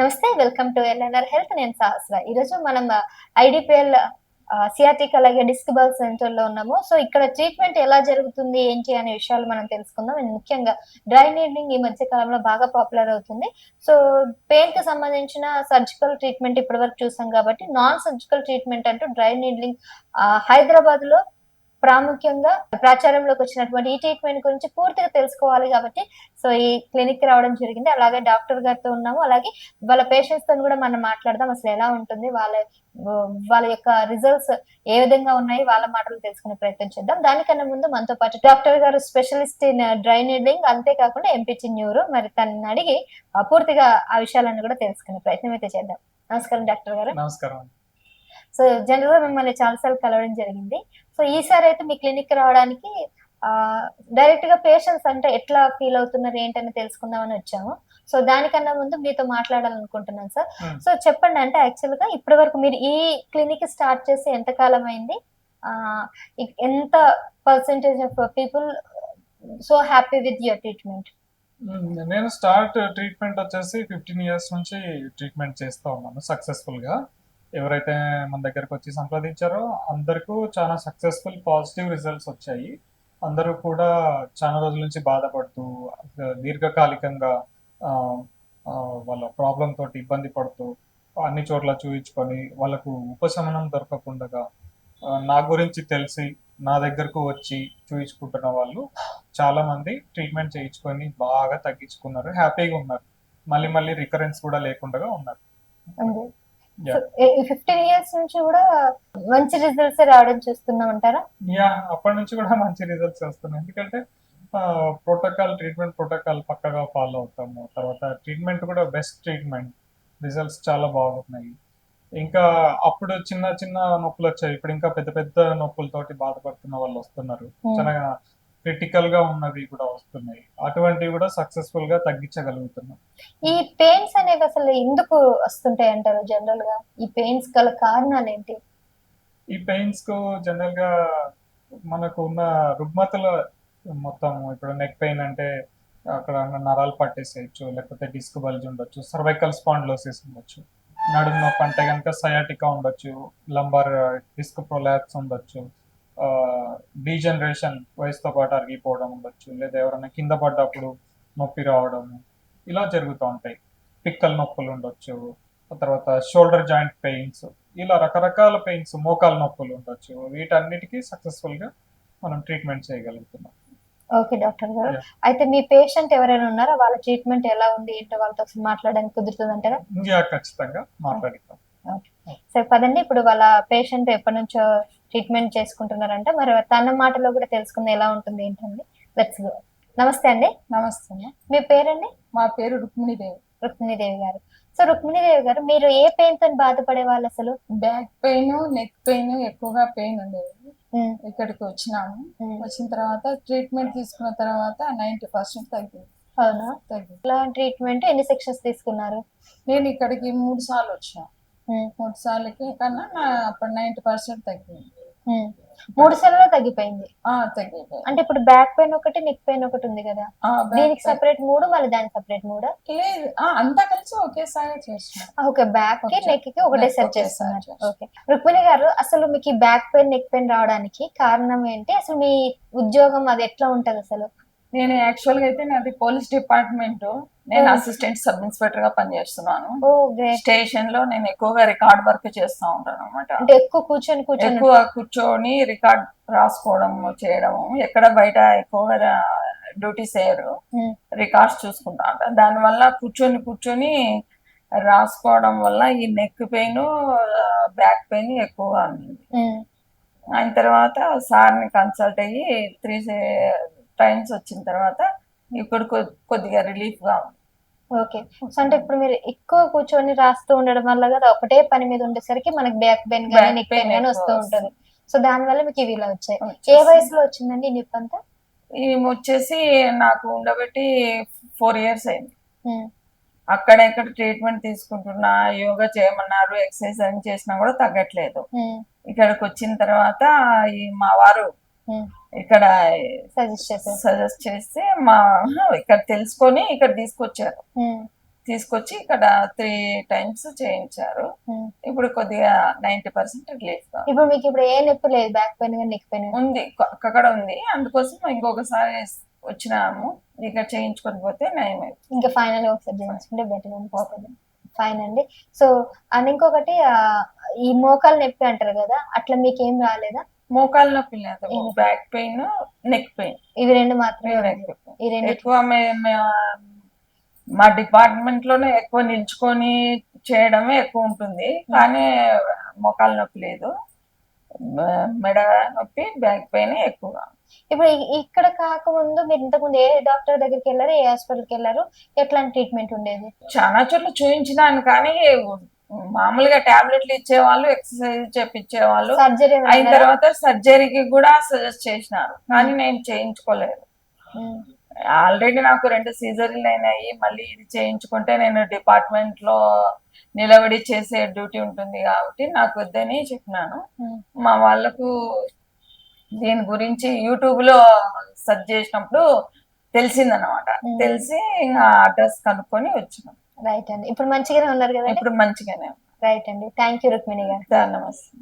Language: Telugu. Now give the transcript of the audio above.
నమస్తే వెల్కమ్ టు ఎల్ఎన్ఆర్ హెల్త్. నేను సహస్ర ఈరోజు మనం ఐడిపిఎల్ సియాటిక్ అలాగే డిస్క్ బాల్ సెంటర్లో ఉన్నాము. సో ఇక్కడ ట్రీట్మెంట్ ఎలా జరుగుతుంది ఏంటి అనే విషయాలు మనం తెలుసుకుందాం. అండ్ ముఖ్యంగా డ్రై నీడ్లింగ్ ఈ మధ్య కాలంలో బాగా పాపులర్ అవుతుంది. సో పెయిన్కి సంబంధించిన సర్జికల్ ట్రీట్మెంట్ ఇప్పటి వరకు చూసాం కాబట్టి నాన్ సర్జికల్ ట్రీట్మెంట్ అంటూ డ్రై నీడ్లింగ్ హైదరాబాద్లో ప్రాముఖ్యంగా ప్రాచారంలోకి వచ్చినటువంటి ఈ ట్రీట్మెంట్ గురించి పూర్తిగా తెలుసుకోవాలి కాబట్టి సో ఈ క్లినిక్ రావడం జరిగింది. అలాగే డాక్టర్ గారితో ఉన్నాము. అలాగే వాళ్ళ పేషెంట్స్తో కూడా మనం మాట్లాడదాం. అసలు ఎలా ఉంటుంది? వాళ్ళ వాళ్ళ యొక్క రిజల్ట్స్ ఏ విధంగా ఉన్నాయి? వాళ్ళ మాటలు తెలుసుకునే ప్రయత్నం చేద్దాం. దానికన్నా ముందు మనతో పాటు డాక్టర్ గారు స్పెషలిస్ట్ ఇన్ డ్రైనేడింగ్ అంతేకాకుండా ఎంపీటీ న్యూరో మరి తనని అడిగి పూర్తిగా ఆ విషయాలను కూడా తెలుసుకునే ప్రయత్నం అయితే చేద్దాం. నమస్కారం డాక్టర్ గారు. నమస్కారం సో జనరల్గా మిమ్మల్ని చాలాసార్లు కలవడం జరిగింది. సో ఈసారి అయితే మీ క్లినిక్ రావడానికి డైరెక్ట్గా పేషెంట్స్ అంటే ఎట్లా ఫీల్ అవుతున్నారు ఏంటని తెలుసుకుందామని వచ్చాము. సో దానికన్నా ముందు మీతో మాట్లాడాలనుకుంటున్నాను సార్. సో చెప్పండి అంటే యాక్చువల్గా ఇప్పటి వరకు మీరు ఈ క్లినిక్ స్టార్ట్ చేసి ఎంత కాలం అయింది? ఎంత percentage of people so happy with your treatment. నేను స్టార్ట్ ట్రీట్మెంట్ వచ్చేసి ఫిఫ్టీన్ ఇయర్స్ నుంచి ట్రీట్మెంట్ చేస్తూ ఉన్నాను సక్సెస్ఫుల్గా ఎవరైతే మన దగ్గరకు వచ్చి సంప్రదించారో అందరికీ చాలా సక్సెస్ఫుల్ పాజిటివ్ రిజల్ట్స్ వచ్చాయి. అందరూ కూడా చాలా రోజుల నుంచి బాధపడుతూ దీర్ఘకాలికంగా వాళ్ళ ప్రాబ్లం తోటి ఇబ్బంది పడుతూ అన్ని చోట్ల చూయించుకొని వాళ్ళకు ఉపశమనం దొరకకుండా నా గురించి తెలిసి నా దగ్గరకు వచ్చి చూయించుకుంటున్న వాళ్ళు చాలా మంది ట్రీట్మెంట్ చేయించుకొని బాగా తగ్గించుకున్నారు. హ్యాపీగా ఉన్నారు. మళ్ళీ మళ్ళీ రికరెన్స్ కూడా లేకుండా ఉన్నారు. ఫిఫ్టీన్ ఇయర్స్ నుంచి కూడా మంచి రిజల్ట్స్ రావడం చూస్తున్నాం అంటారా? యా అప్పటి నుంచి కూడా మంచి రిజల్ట్స్ వస్తున్నాయి. ఎందుకంటే ప్రోటోకాల్ ట్రీట్మెంట్ ప్రోటోకాల్ పక్కగా ఫాలో అవుతాము. తర్వాత ట్రీట్మెంట్ కూడా బెస్ట్ ట్రీట్మెంట్ రిజల్ట్స్ చాలా బాగున్నాయి. ఇంకా అప్పుడు చిన్న చిన్న నొప్పులు వచ్చాయి. ఇప్పుడు ఇంకా పెద్ద పెద్ద నొప్పులతోటి బాధపడుతున్న వాళ్ళు వస్తున్నారు. చాలా క్రిటికల్గా ఉన్నవి కూడా వస్తున్నాయి. అటువంటివి కూడా సక్సెస్ఫుల్గా తగ్గించగలుగుతున్నాం. ఈ పెయిన్స్ అనేవి అసలు ఎందుకు వస్తుంటాయి అంటారు జనరల్గా? ఈ పెయిన్స్ గల కారణాలు ఏంటి? ఈ పెయిన్స్కు జనరల్గా మనకు ఉన్న రుగ్మతల మొత్తం ఇప్పుడు నెక్ పెయిన్ అంటే అక్కడ నరాలు పట్టేసేయచ్చు లేకపోతే డిస్క్ బల్జ్ ఉండొచ్చు సర్వైకల్ స్పాండ్లోసిస్ ఉండొచ్చు నడుము నొప్పి అంటే కనుక సయాటికా ఉండొచ్చు లంబార్ డిస్క్ ప్రొలాప్స్ ఉండొచ్చు డీజనరేషన్ వయసుతో పాటు అరిగిపోవడం ఉండొచ్చు లేదా ఎవరైనా కింద పడ్డప్పుడు నొప్పి రావడము ఇలా జరుగుతూ ఉంటాయి. పిక్కల నొప్పులు ఉండొచ్చు తర్వాత షోల్డర్ జాయింట్ పెయిన్స్ ఇలా రకరకాల పెయిన్స్ మోకాలు నొప్పులు ఉండొచ్చు. వీటన్నిటికీ సక్సెస్ఫుల్గా మనం ట్రీట్మెంట్ చేయగలుగుతున్నాం. ఓకే డాక్టర్ గారు. అయితే మీ పేషెంట్ ఎవరైనా ఉన్నారా? వాళ్ళ ట్రీట్మెంట్ ఎలా ఉంది? ఏంటో వాళ్ళతో ఒకసారి మాట్లాడడానికి కుదురుతుంది అంటారా ఇంకా ఖచ్చితంగా మాట్లాడిద్దాం. సరే పదండి. ఇప్పుడు వాళ్ళ పేషెంట్ ఎప్పటి నుంచో ట్రీట్మెంట్ చేసుకుంటున్నారంట. మరి తన మాటలో కూడా తెలుసుకుంది ఎలా ఉంటుంది ఏంటండి? లెట్స్ గో నమస్తే అండి. నమస్తే మీ పేరండి? మా పేరు రుక్మిణీదేవి. రుక్మిణీదేవి గారు. సో రుక్మిణీదేవి గారు మీరు ఏ పెయిన్తో బాధపడే వాళ్ళు అసలు? బ్యాక్ పెయిన్ నెక్ పెయిన్ ఎక్కువగా పెయిన్ ఉండేది. ఇక్కడికి వచ్చినాము. వచ్చిన తర్వాత ట్రీట్మెంట్ తీసుకున్న తర్వాత నైంటీ పర్సెంట్ తగ్గింది. అవునా? తగ్గింది. ఇలా ట్రీట్మెంట్ ఎన్ని సెక్షన్స్ తీసుకున్నారు? నేను ఇక్కడికి మూడు సార్లు వచ్చిన. మూడు సార్లకి కన్నా అప్పుడు నైంటీ పర్సెంట్ తగ్గింది. మూడు సార్లు తగ్గిపోయింది. అంటే ఇప్పుడు బ్యాక్ పెయిన్ ఒకటి నెక్ పెయిన్ ఒకటి ఉంది కదా. దీనికి సెపరేట్ మూడు మళ్ళీ దానికి సెపరేట్ మూడు? లేదు. అంతా కలిసి ఒకేసారి చేసిన ఓకే. బ్యాక్కి. నెక్కి ఒకటే సెట్ చేస్తున్నారు. చేస్తున్నారు. ఓకే. రుక్మిణి గారు అసలు మీకు ఈ బ్యాక్ పెయిన్ నెక్ పెయిన్ రావడానికి కారణం ఏంటి? అసలు మీ ఉద్యోగం అది ఎట్లా ఉంటది అసలు? నేను యాక్చువల్గా అయితే నాది పోలీస్ డిపార్ట్మెంట్ నేను. అసిస్టెంట్ సబ్ ఇన్స్పెక్టర్గా పనిచేస్తున్నాను. స్టేషన్లో నేను ఎక్కువగా రికార్డ్ వర్క్ చేస్తూ ఉంటాను అనమాట అంటే ఎక్కువ కూర్చొని కూర్చొని ఎక్కువ కూర్చొని రికార్డ్ రాసుకోవడం చేయడం ఎక్కడ బయట ఎక్కువగా డ్యూటీస్ వేయరు. ఉమ్, రికార్డ్స్ చూసుకుంటా ఉంటా. దానివల్ల కూర్చొని కూర్చొని రాసుకోవడం వల్ల ఈ నెక్ పెయిన్ బ్యాక్ పెయిన్ ఎక్కువగా ఉంది. అయిన తర్వాత సార్ని కన్సల్ట్ అయ్యి త్రీ టైమ్స్ వచ్చిన తర్వాత ఇప్పుడు కొద్దిగా రిలీఫ్గా ఉంది. ఓకే. సో అంటే ఇప్పుడు మీరు ఎక్కువ కూర్చొని రాస్తూ ఉండడం వల్ల కదా ఒకటే పని మీద ఉండేసరికి మనకి బ్యాక్ పెయిన్ కానీ Back నెక్ పెయిన్ కానీ ఎక్కువ వస్తూ ఉంటది. సో దాని వల్ల మీకు ఇవి ఇలా వచ్చాయి. ఏ వయసులో వచ్చిందండి నొప్పి అంతా? ఈమె వచ్చేసి నాకు ఉండబట్టి ఫోర్ ఇయర్స్ అయింది. ఉమ్, అక్కడెక్కడ ట్రీట్మెంట్ తీసుకుంటున్నా యోగా చేయమన్నారు ఎక్సర్సైజ్ అని చేసినా కూడా తగ్గట్లేదు. ఇక్కడికి వచ్చిన తర్వాత ఈ మా వారు ఇక్కడ సజెస్ట్ చేస్తే మా ఇక్కడ తెలుసుకొని ఇక్కడ తీసుకొచ్చారు. తీసుకొచ్చి ఇక్కడ త్రీ టైమ్స్ చేయించారు. ఇప్పుడు కొద్దిగా నైన్టీ పర్సెంట్ రిలీఫ్ ఇప్పుడు మీకు ఇప్పుడు ఏ నొప్పి లేదు బ్యాక్ పెయిన్ నెక్ పెయిన్ ఉంది. అక్కడ ఉంది. అందుకోసం ఇంకొకసారి వచ్చినాము. ఇక చేయించుకొని పోతే నయం. ఇంకా ఫైనల్ ఒకసారి చేయించుకుంటే బెటర్ అనిపిస్తుంది. ఫైన్ అండి. సో అండ్ ఇంకొకటి ఈ మోకాలు నొప్పి అంటారు కదా అట్లా మీకు ఏం రాలేదా? మోకాలు నొప్పి లేదు? బ్యాక్ పెయిన్ నెక్ పెయిన్ ఇవి రెండు మాత్రమే. ఈ రెండు ఎక్కువ మే- డిపార్ట్మెంట్లోనే ఎక్కువ నిల్చుకొని చేయడమే ఎక్కువ ఉంటుంది. కానీ మోకాలు నొప్పి లేదు. మెడ నొప్పి బ్యాక్ పెయిన్ ఎక్కువగా. ఇప్పుడు ఇక్కడ కాకముందు మీరు ఇంతకుముందు ఏ డాక్టర్ దగ్గరికి వెళ్ళారు ఏ హాస్పిటల్కి వెళ్ళారు? ఎట్లాంటి ట్రీట్మెంట్ ఉండేది? చాలా చోట్ల చూపించినాను కానీ మామూలుగా టాబ్లెట్లు ఇచ్చేవాళ్ళు ఎక్సర్సైజ్ చేపించేవాళ్ళు సర్జరీ అయిన తర్వాత సర్జరీకి కూడా సజెస్ట్ చేసినారు. కానీ నేను చేయించుకోలేదు. ఆల్రెడీ నాకు రెండు సీజరీలు అయినాయి. మళ్ళీ ఇది చేయించుకుంటే నేను డిపార్ట్మెంట్లో నిలబడి చేసే డ్యూటీ ఉంటుంది కాబట్టి నాకు వద్దని చెప్పినాను. మా వాళ్ళకు దీని గురించి యూట్యూబ్లో సెర్చ్ చేసినప్పుడు తెలిసిందనమాట. తెలిసి ఇంకా అడ్రస్ కనుక్కొని వచ్చినాం. రైట్ అండి. ఇప్పుడు మంచిగానే ఉన్నారు కదా ఇప్పుడు మంచిగానే రైట్ అండి. థ్యాంక్ యూ రుక్మిణి గారు. నమస్తే